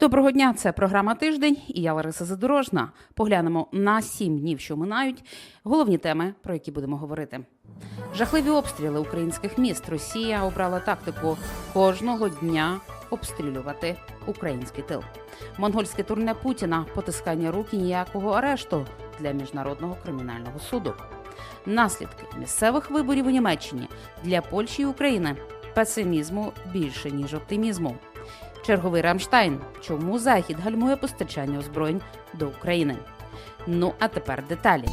Доброго дня, це програма Тиждень і я Лариса Задорожна. Поглянемо на сім днів, що минають. Головні теми, про які будемо говорити. Жахливі обстріли українських міст. Росія обрала тактику кожного дня обстрілювати український тил. Монгольське турне Путіна, потискання рук і ніякого арешту для міжнародного кримінального суду. Наслідки місцевих виборів у Німеччині для Польщі і України песимізму більше ніж оптимізму. Черговий Рамштайн. Чому Захід гальмує постачання озброєнь до України? Ну а тепер деталі.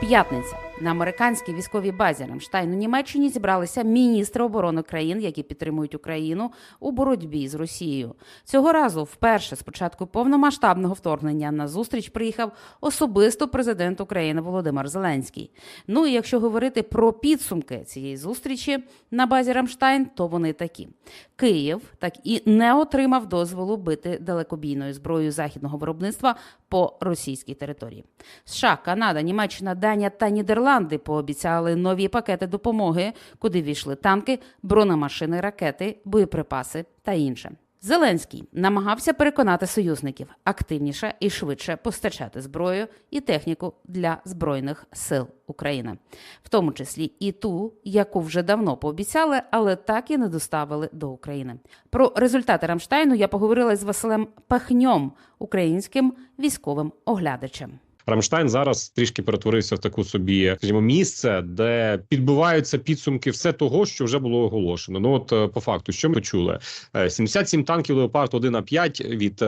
П'ятниця на американській військовій базі Рамштайн у Німеччині зібралися міністри оборони країн, які підтримують Україну у боротьбі з Росією. Цього разу, вперше з початку повномасштабного вторгнення, на зустріч приїхав особисто президент України Володимир Зеленський. Ну і якщо говорити про підсумки цієї зустрічі на базі Рамштайн, то вони такі: Київ так і не отримав дозволу бити далекобійною зброєю західного виробництва по російській території. США, Канада, Німеччина, Данія та Нідерланди пообіцяли нові пакети допомоги, куди війшли танки, бронемашини, ракети, боєприпаси та інше. Зеленський намагався переконати союзників активніше і швидше постачати зброю і техніку для збройних сил України, в тому числі і ту, яку вже давно пообіцяли, але так і не доставили до України. Про результати Рамштайну я поговорила з Василем Пахньом, українським військовим оглядачем. Рамштайн зараз трішки перетворився в таку собі, скажімо, місце, де підбиваються підсумки все того, що вже було оголошено. Ну от е, по факту, що ми почули: Е, 77 танків Леопард 1 а 5 від.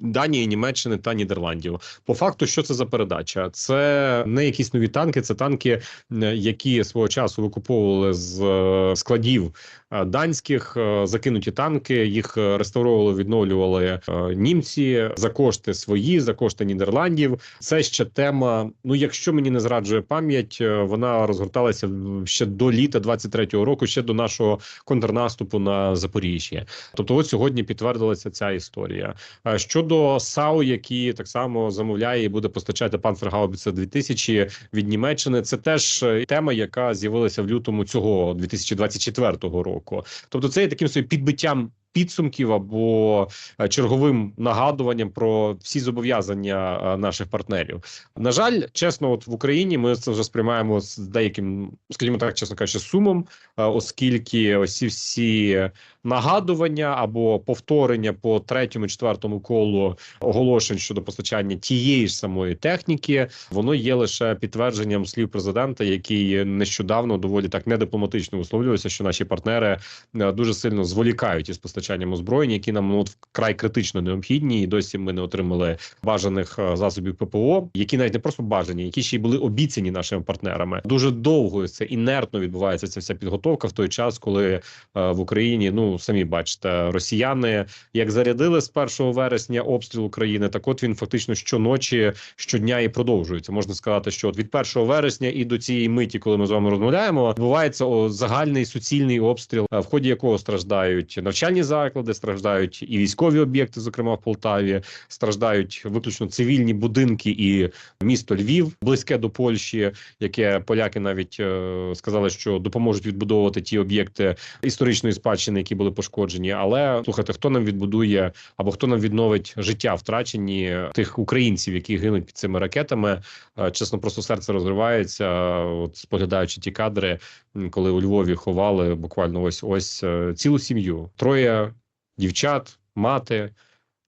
Данії, Німеччини та Нідерландів. По факту, що це за передача? Це не якісь нові танки, це танки, е, які свого часу викуповували з е, складів е, данських закинуті танки. Їх реставровували, відновлювали німці за кошти свої, за кошти Нідерландів. Це ще тема. Ну, якщо мені не зраджує пам'ять, вона розгорталася ще до літа 23-го року, ще до нашого контрнаступу на Запоріжжя. Тобто, от сьогодні підтвердилася ця історія. Е, Щодо САУ, які так само замовляє і буде постачати Панфергаубіце 2000 від Німеччини, це теж е, тема, яка з'явилася в лютому цього 2024 року. Тобто, це є таким собі підбиттям. Підсумків або е, черговим нагадуванням про всі зобов'язання е, наших партнерів. На жаль, чесно, от в Україні ми це вже сприймаємо з деяким, скажімо так, чесно кажучи, сумом, е, оскільки ось всі нагадування або повторення по третьому, четвертому колу оголошень щодо постачання тієї ж самої техніки, воно є лише підтвердженням слів президента, який нещодавно доволі так недипломатично висловлювався, що наші партнери дуже сильно зволікають із постачанням озброєння, які нам ну, вкрай критично необхідні, і досі ми не отримали бажаних е, засобів ППО, які навіть не просто бажані, які ще й були обіцяні нашими партнерами. Дуже довго це інертно відбувається ця вся підготовка в той час, коли е, в Україні ну самі бачите, росіяни як зарядили з 1 вересня обстріл України, так от він фактично щоночі, щодня і продовжується. Можна сказати, що от від 1 вересня і до цієї миті, коли ми з вами розмовляємо, відбувається загальний суцільний обстріл, е, в ході якого страждають навчальні заклади, страждають і військові об'єкти, зокрема в Полтаві, страждають виключно цивільні будинки і місто Львів, близьке до Польщі, яке поляки навіть е, сказали, що допоможуть відбудовувати ті об'єкти історичної спадщини, які були пошкоджені. Але слухайте, хто нам відбудує або хто нам відновить життя втрачені тих українців, які гинуть під цими ракетами? Е, Чесно, просто серце розривається. От споглядаючи ті кадри, коли у Львові ховали буквально ось ось е, цілу сім'ю, троє дівчат, мати.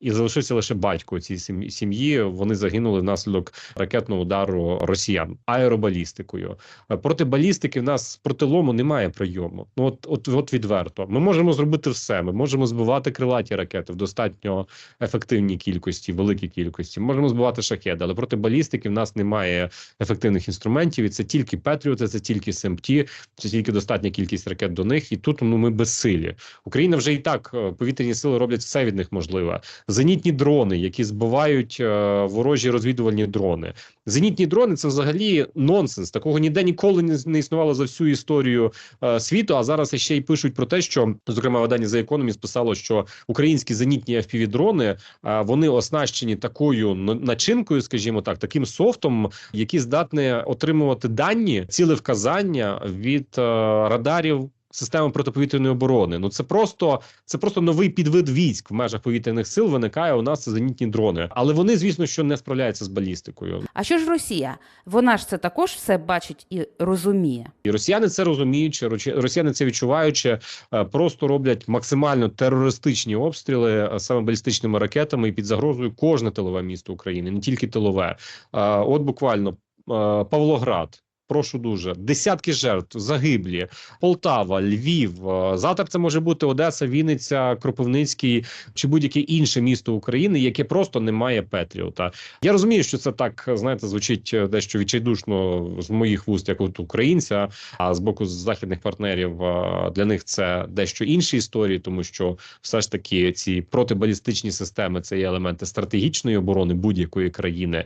І залишився лише батько у цій сім- сім'ї. Вони загинули внаслідок ракетного удару росіян аеробалістикою. Е, Проти балістики в нас протилому немає прийому. Ну от, от, от відверто. Ми можемо зробити все. Ми можемо збивати крилаті ракети в достатньо ефективній кількості, великій кількості. Можемо збивати шахеди, але проти балістики в нас немає ефективних інструментів. І це тільки Петріоти, це тільки СМТ, це тільки достатня кількість ракет до них. І тут ну ми безсилі. Україна вже і так е, повітряні сили роблять все від них можливе. Зенітні дрони, які збивають е, ворожі розвідувальні дрони. Зенітні дрони це взагалі нонсенс. Такого ніде ніколи не, існувало за всю історію е, світу. А зараз ще й пишуть про те, що зокрема видання за Economist писало, що українські зенітні fpv дрони е, вони оснащені такою начинкою, скажімо так, таким софтом, який здатний отримувати дані цілевказання від е, радарів системи протиповітряної оборони. Ну це просто це просто новий підвид військ в межах повітряних сил. Виникає у нас це зенітні дрони, але вони, звісно, що не справляються з балістикою. А що ж Росія? Вона ж це також все бачить і розуміє. І росіяни це розуміючи, росіяни це відчуваючи, е, просто роблять максимально терористичні обстріли е, саме балістичними ракетами і під загрозою кожне тилове місто України, не тільки тилове. Е, От буквально Павлоград. Прошу дуже десятки жертв, загиблі, Полтава, Львів. е, Завтра це може бути Одеса, Вінниця, Кропивницький чи будь-яке інше місто України, яке просто не має Петріота. Я розумію, що це так знаєте, звучить е, дещо відчайдушно з моїх вуст, як от українця. А з боку західних партнерів е, для них це дещо інші історії, тому що все ж таки ці протибалістичні системи це є елементи стратегічної оборони будь-якої країни.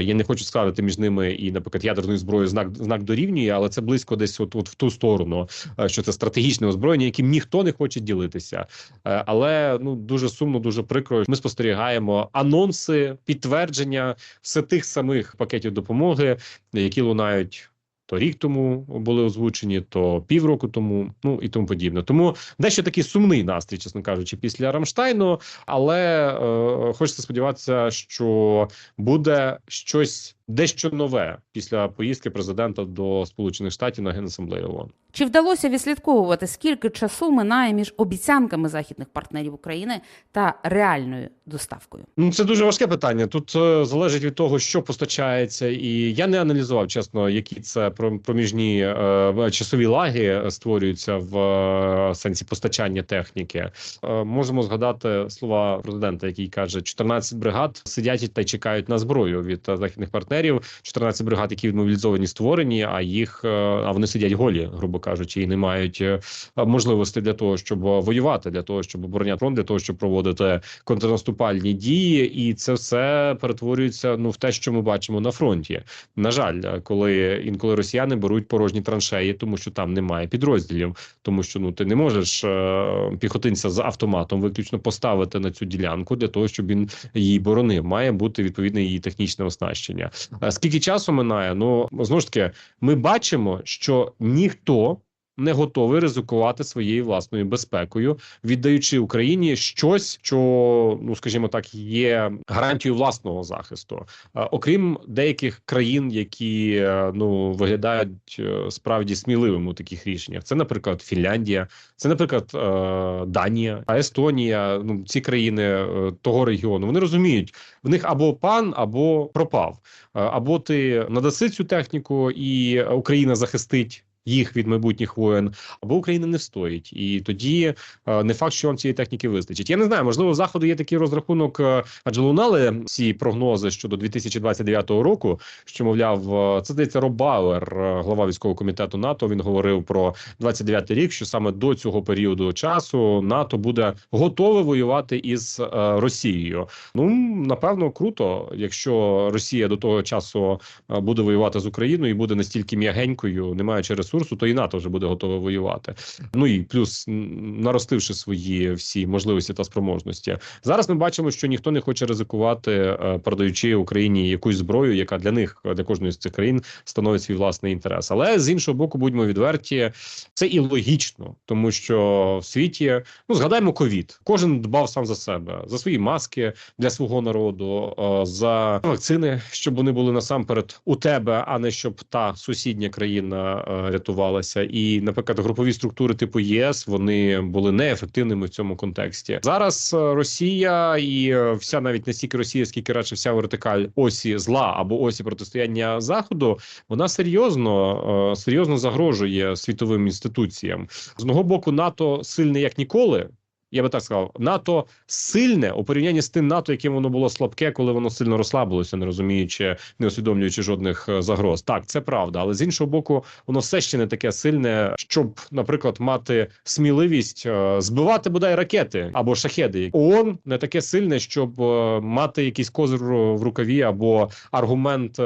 Я не хочу ставити між ними і, наприклад, ядерною зброєю знак знак дорівнює, але це близько десь от, от в ту сторону, е, що це стратегічне озброєння, яким ніхто не хоче ділитися. Е, Але ну дуже сумно, дуже прикро. Ми спостерігаємо анонси, підтвердження все тих самих пакетів допомоги, які лунають. То рік тому були озвучені, то півроку тому, ну і тому подібне. Тому дещо такий сумний настрій, чесно кажучи, після Рамштайну. Але е, хочеться сподіватися, що буде щось дещо нове після поїздки президента до Сполучених Штатів на Генасамблею ООН. Чи вдалося відслідковувати, скільки часу минає між обіцянками західних партнерів України та реальною доставкою? Ну, це дуже важке питання. Тут е, залежить від того, що постачається, і я не аналізував чесно, які це про- проміжні е, часові лаги створюються в е, сенсі постачання техніки. Е, можемо згадати слова президента, який каже: 14 бригад сидять та й чекають на зброю від е, західних партнерів. 14 бригад, які відмобілізовані, створені, а їх е, а вони сидять голі, грубо кажучи, і не мають е, можливості для того, щоб воювати, для того, щоб обороняти фронт, для того, щоб проводити контрнаступальні дії, і це все перетворюється ну в те, що ми бачимо на фронті. На жаль, коли інколи росіяни беруть порожні траншеї, тому що там немає підрозділів, тому що ну ти не можеш е, піхотинця з автоматом виключно поставити на цю ділянку для того, щоб він її боронив. Має бути відповідне її технічне оснащення. Е, Скільки часу минає? Ну знову ж таки, ми бачимо, що ніхто. Не готовий ризикувати своєю власною безпекою, віддаючи Україні щось, що ну скажімо так, є гарантією власного захисту, Е, окрім деяких країн, які е, ну виглядають е, справді сміливими у таких рішеннях. Це, наприклад, Фінляндія, це, наприклад, Данія, а Естонія. Ну ці країни того регіону вони розуміють, в них або пан, або пропав, або ти надаси цю техніку, і Україна захистить. Їх від майбутніх воєн або Україна не встоїть, і тоді е, не факт, що вам цієї техніки вистачить. Я не знаю, можливо, у заходу є такий розрахунок, е, адже лунали ці прогнози щодо 2029 року. Що мовляв, е, це здається Роб Бауер, глава військового комітету НАТО. Він говорив про 29 рік, що саме до цього періоду часу НАТО буде готове воювати із Росією. Ну напевно, круто, якщо Росія до того часу буде воювати з Україною і буде настільки м'ягенькою, не маючи ресурсу, то і НАТО вже буде готове воювати. Ну і плюс наростивши свої всі можливості та спроможності. Зараз ми бачимо, що ніхто не хоче ризикувати, е, передаючи Україні якусь зброю, яка для них для кожної з цих країн становить свій власний інтерес. Але з іншого боку, будьмо відверті, це і логічно, тому що в світі ну згадаємо ковід. Кожен дбав сам за себе, за свої маски для свого народу, е, за вакцини, щоб вони були насамперед у тебе, а не щоб та сусідня країна е, рятувалася. І, наприклад, групові структури типу ЄС вони були неефективними в цьому контексті. Зараз е, Росія і е, вся навіть не стільки Росія, скільки радше вся вертикаль осі зла або осі протистояння заходу, вона серйозно е, серйозно загрожує світовим інституціям. З одного боку, НАТО сильне як ніколи. Я би так сказав, НАТО сильне у порівнянні з тим НАТО, яким воно було слабке, коли воно сильно розслабилося, не розуміючи, не усвідомлюючи жодних е, загроз. Так, це правда, але з іншого боку, воно все ще не таке сильне, щоб, наприклад, мати сміливість е, збивати бодай ракети або шахеди. ООН не таке сильне, щоб е, мати якийсь козир в рукаві або аргумент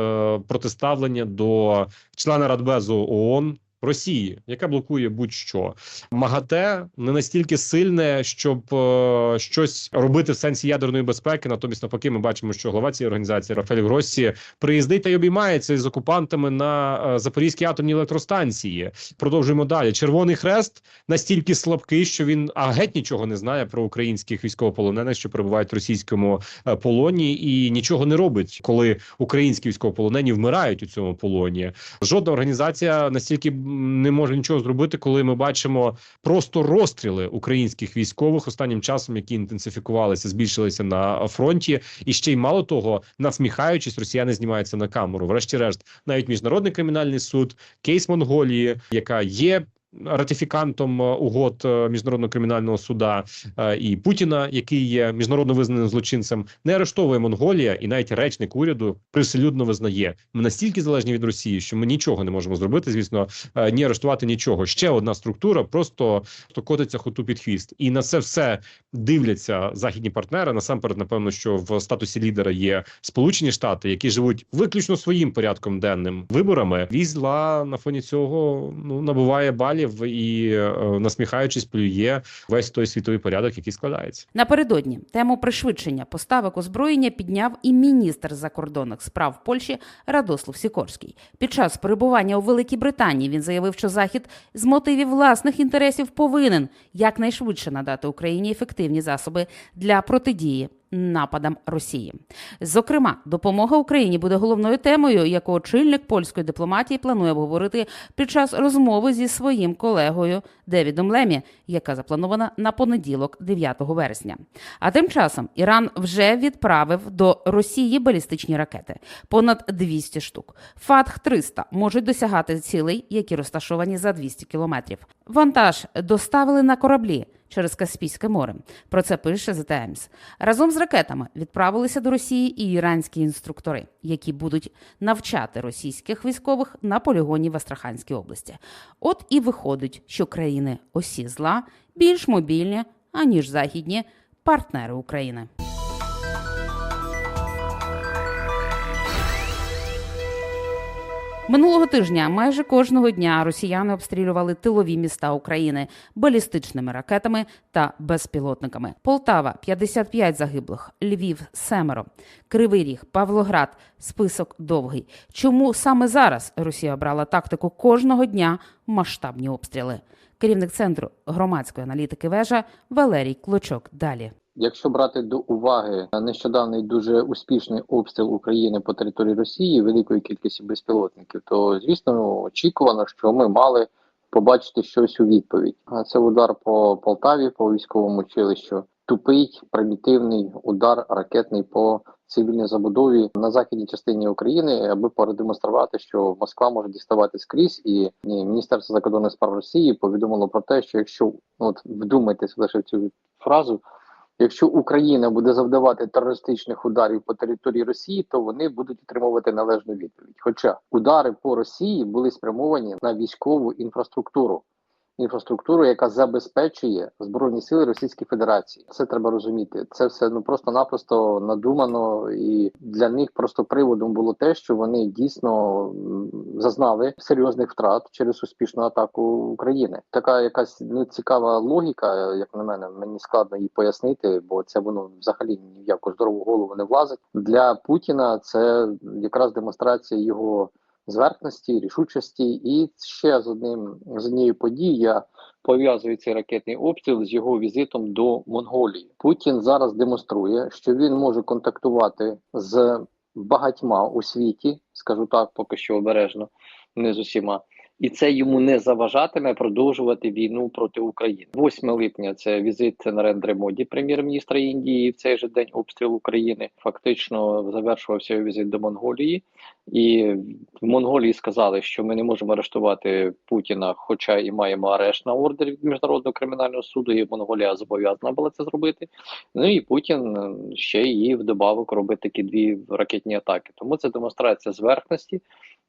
протиставлення до члена Радбезу ООН Росії, яка блокує будь-що. МАГАТЕ не настільки сильне, щоб е, щось робити в сенсі ядерної безпеки. Натомість, навпаки, ми бачимо, що голова цієї організації Рафаель Гроссі приїздить та й обіймається із окупантами на е, Запорізькій атомній електростанції. Продовжуємо далі. Червоний хрест настільки слабкий, що він а геть нічого не знає про українських військовополонених, що перебувають в російському е, полоні, і нічого не робить, коли українські військовополонені вмирають у цьому полоні. Жодна організація настільки не може нічого зробити, коли ми бачимо просто розстріли українських військових останнім часом, які інтенсифікувалися, збільшилися на фронті, і ще й мало того, насміхаючись, росіяни знімаються на камеру. Врешті-решт, навіть міжнародний кримінальний суд, кейс Монголії, яка є. Ратифікантом е, угод е, міжнародного кримінального суда е, і Путіна, який є міжнародно визнаним злочинцем, не арештовує Монголія, і навіть речник уряду приселюдно визнає. Ми настільки залежні від Росії, що ми нічого не можемо зробити. Звісно, ні арештувати нічого. Ще одна структура просто то котиться хоту під хвіст, і на це все дивляться західні партнери. Насамперед, напевно, що в статусі лідера є Сполучені Штати, які живуть виключно своїм порядком денним виборами. Візла на фоні цього ну набуває балів і е, насміхаючись, плює весь той світовий порядок, який складається. Напередодні тему пришвидшення поставок озброєння підняв і міністр закордонних справ Польщі Радослав Сікорський. Під час перебування у Великій Британії він заявив, що Захід з мотивів власних інтересів повинен якнайшвидше надати Україні ефективні засоби для протидії. Нападам Росії, зокрема, допомога Україні буде головною темою, яку очільник польської дипломатії планує обговорити під час розмови зі своїм колегою Девідом Лемі, яка запланована на понеділок, 9 вересня. А тим часом Іран вже відправив до Росії балістичні ракети понад 200 штук. Фатх 300 можуть досягати цілей, які розташовані за 200 кілометрів. Вантаж доставили на кораблі. Через Каспійське море про це пише The Times. Разом з ракетами відправилися до Росії і іранські інструктори, які будуть навчати російських військових на полігоні в Астраханській області. От і виходить, що країни осі зла більш мобільні аніж західні партнери України. Минулого тижня майже кожного дня росіяни обстрілювали тилові міста України балістичними ракетами та безпілотниками. Полтава 55 загиблих, Львів семеро, Кривий Ріг, Павлоград. Список довгий. Чому саме зараз Росія брала тактику кожного дня масштабні обстріли? Керівник центру громадської аналітики вежа Валерій Клочок. Далі. Якщо брати до уваги нещодавний дуже успішний обстріл України по території Росії великої кількості безпілотників, то звісно очікувано, що ми мали побачити щось у відповідь. Це удар по Полтаві, по військовому училищу, тупий примітивний удар ракетний по цивільній забудові на західній частині України, аби продемонструвати, що Москва може діставати скрізь, і Міністерство закордонних справ Росії повідомило про те, що якщо от вдумайтесь лише в цю фразу. Якщо Україна буде завдавати терористичних ударів по території Росії, то вони будуть отримувати належну відповідь. Хоча удари по Росії були спрямовані на військову інфраструктуру, інфраструктуру, яка забезпечує збройні сили Російської Федерації. Це треба розуміти. Це все ну просто-напросто надумано, і для них просто приводом було те, що вони дійсно зазнали серйозних втрат через успішну атаку України. Така якась ну цікава логіка, як на мене, мені складно її пояснити, бо це воно взагалі ні в яку здорову голову не влазить. Для Путіна це якраз демонстрація його зверхності, рішучості, і ще з одним з однією подією я цей ракетний обстріл з його візитом до Монголії. Путін зараз демонструє, що він може контактувати з багатьма у світі, скажу так, поки що обережно, не з усіма. І це йому не заважатиме продовжувати війну проти України. 8 липня це візит Нарендри Моді, прем'єр-міністра Індії. В цей же день обстріл України. Фактично завершувався візит до Монголії, і в Монголії сказали, що ми не можемо арештувати Путіна, хоча і маємо арешт на ордер від міжнародного кримінального суду. І Монголія зобов'язана була це зробити. Ну і Путін ще і вдобавок робить такі дві ракетні атаки. Тому це демонстрація зверхності,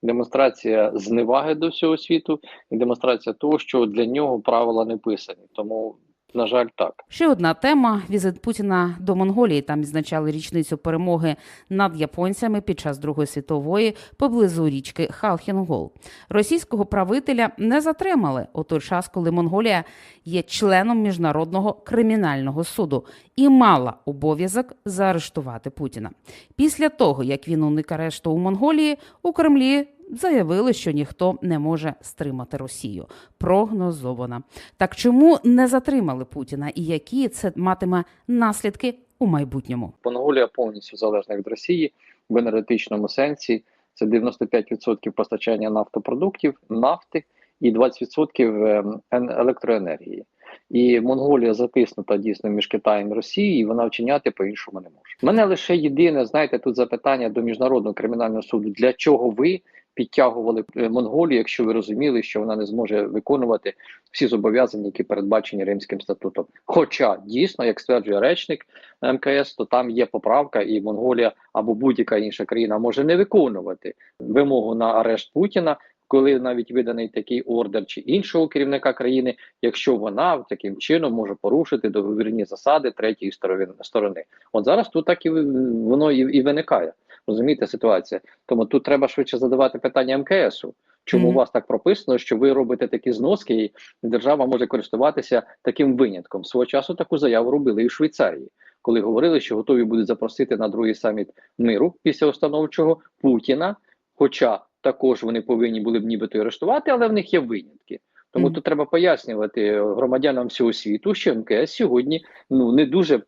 демонстрація зневаги до всього світу і демонстрація того, що для нього правила не писані. Тому На жаль, так. Ще одна тема: візит Путіна до Монголії. Там відзначали річницю перемоги над японцями під час Другої світової поблизу річки Халхінгол. Російського правителя не затримали у той час, коли Монголія є членом міжнародного кримінального суду і мала обов'язок заарештувати Путіна. Після того, як він уник арешту у Монголії, у Кремлі заявили, що ніхто не може стримати Росію. Прогнозовано. Так чому не затримали Путіна і які це матиме наслідки у майбутньому? Монголія повністю залежна від Росії в енергетичному сенсі. Це 95% постачання нафтопродуктів, нафти і 20% ем, електроенергії. І Монголія затиснута дійсно між Китаєм і Росією, і вона вчиняти по-іншому не може. Мене лише єдине, знаєте, тут запитання до міжнародного кримінального суду: для чого ви підтягували е, Монголію, якщо ви розуміли, що вона не зможе виконувати всі зобов'язання, які передбачені Римським статутом? Хоча дійсно, як стверджує речник МКС, то там є поправка, і Монголія або будь-яка інша країна може не виконувати вимогу на арешт Путіна. Коли навіть виданий такий ордер чи іншого керівника країни, якщо вона таким чином може порушити договірні засади третьої сторони от зараз тут так і воно і, і виникає. Розумієте ситуація? Тому тут треба швидше задавати питання МКСу. Чому Мгм. у вас так прописано, що ви робите такі зноски, і держава може користуватися таким винятком? Свого часу таку заяву робили і в Швейцарії, коли говорили, що готові будуть запросити на другий саміт миру після установчого Путіна. Хоча також вони повинні були б нібито арештувати, але в них є винятки. Тому Мгм. тут треба пояснювати громадянам всього світу, що МКС сьогодні ну не дуже,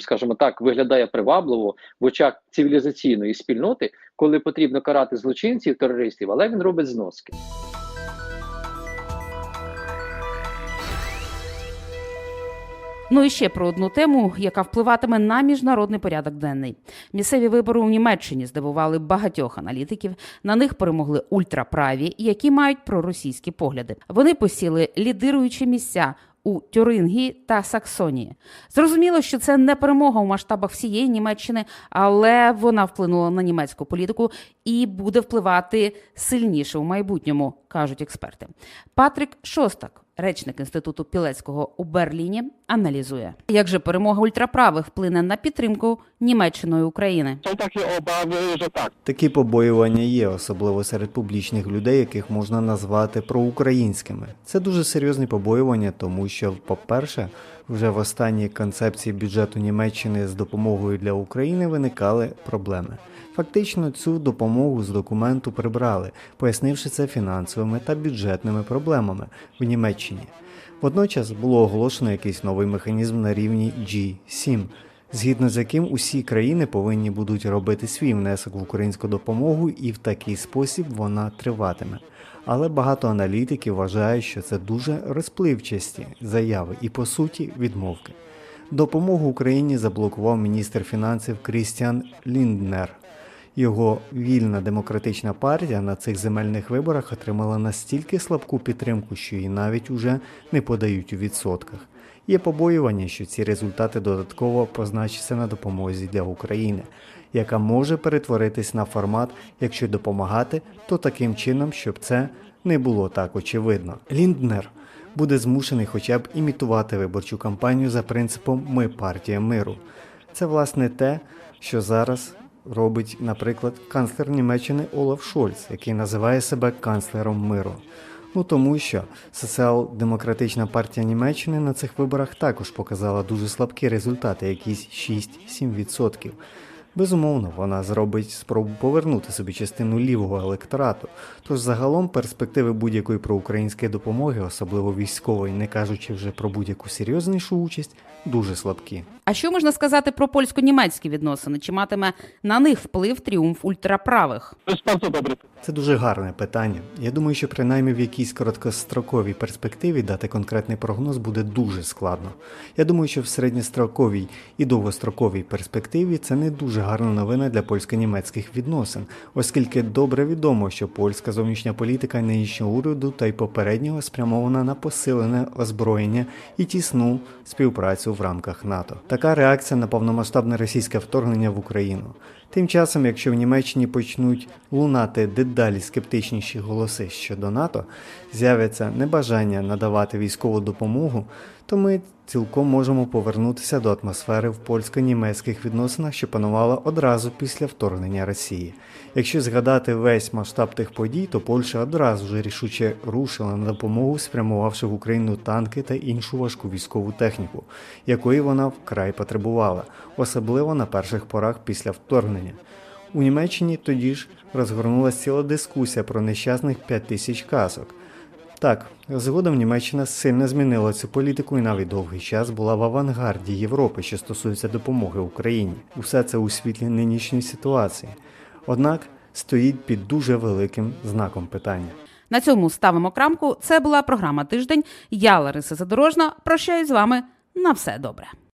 скажімо так, виглядає привабливо в очах цивілізаційної спільноти, коли потрібно карати злочинців, терористів, але він робить зноски. Ну і ще про одну тему, яка впливатиме на міжнародний порядок денний. Місцеві вибори у Німеччині здивували багатьох аналітиків. На них перемогли ультраправі, які мають проросійські погляди. Вони посіли лідируючі місця. У Тюрингії та Саксонії зрозуміло, що це не перемога у масштабах всієї Німеччини, але вона вплинула на німецьку політику і буде впливати сильніше у майбутньому, кажуть експерти. Патрік Шостак, речник інституту Пілецького у Берліні, аналізує, як же перемога ультраправих вплине на підтримку Німеччиною України. Takie obawy, że tak, Такі побоювання є, особливо серед публічних людей, яких можна назвати проукраїнськими. Це дуже серйозні побоювання, тому що, по-перше, вже в останній концепції бюджету Німеччини з допомогою для України виникали проблеми. Фактично, цю допомогу з документу прибрали, пояснивши це фінансовими та бюджетними проблемами в Німеччині. Водночас було оголошено якийсь новий механізм на рівні G7, згідно з яким усі країни повинні будуть робити свій внесок в українську допомогу, і в такий спосіб вона триватиме. Але багато аналітиків вважають, що це дуже розпливчасті заяви і по суті відмовки. Допомогу Україні заблокував міністр фінансів Крістіан Лінднер. Його вільна демократична партія на цих земельних виборах отримала настільки слабку підтримку, що її навіть уже не подають у відсотках. Є побоювання, що ці результати додатково позначаться на допомозі для України, яка може перетворитись на формат, якщо допомагати, то таким чином, щоб це не було так очевидно. Лінднер буде змушений хоча б імітувати виборчу кампанію за принципом Ми партія миру. Це власне те, що зараз робить, наприклад, канцлер Німеччини Олаф Шольц, який називає себе канцлером миру. Ну тому що Соціал-демократична партія Німеччини на цих виборах також показала дуже слабкі результати, якісь 6-7%. Безумовно, вона зробить спробу повернути собі частину лівого електорату. Тож загалом перспективи будь-якої проукраїнської допомоги, особливо військової, не кажучи вже про будь-яку серйознішу участь, дуже слабкі. А що можна сказати про польсько-німецькі відносини? Чи матиме на них вплив тріумф ультраправих? Це дуже гарне питання. Я думаю, що принаймні в якійсь короткостроковій перспективі дати конкретний прогноз буде дуже складно. Я думаю, що в середньостроковій і довгостроковій перспективі це не дуже гарна новина для польсько-німецьких відносин, оскільки добре відомо, що польська зовнішня політика нинішнього уряду та й попереднього спрямована на посилене озброєння і тісну співпрацю в рамках НАТО. Така реакція на повномасштабне російське вторгнення в Україну. Тим часом, якщо в Німеччині почнуть лунати дедалі скептичніші голоси щодо НАТО, з'явиться небажання надавати військову допомогу, то ми цілком можемо повернутися до атмосфери в польсько-німецьких відносинах, що панувала одразу після вторгнення Росії. Якщо згадати весь масштаб тих подій, то Польща одразу ж рішуче рушила на допомогу, спрямувавши в Україну танки та іншу важку військову техніку, якої вона вкрай потребувала, особливо на перших порах після вторгнення. У Німеччині тоді ж розгорнулася ціла дискусія про нещасних 5 тисяч касок. Так, згодом Німеччина сильно змінила цю політику і навіть довгий час була в авангарді Європи, що стосується допомоги Україні. Усе це у світлі нинішньої ситуації. Однак стоїть під дуже великим знаком питання. На цьому ставимо крамку. Це була програма Тиждень. Я Лариса Задорожна. Прощаюсь з вами на все добре.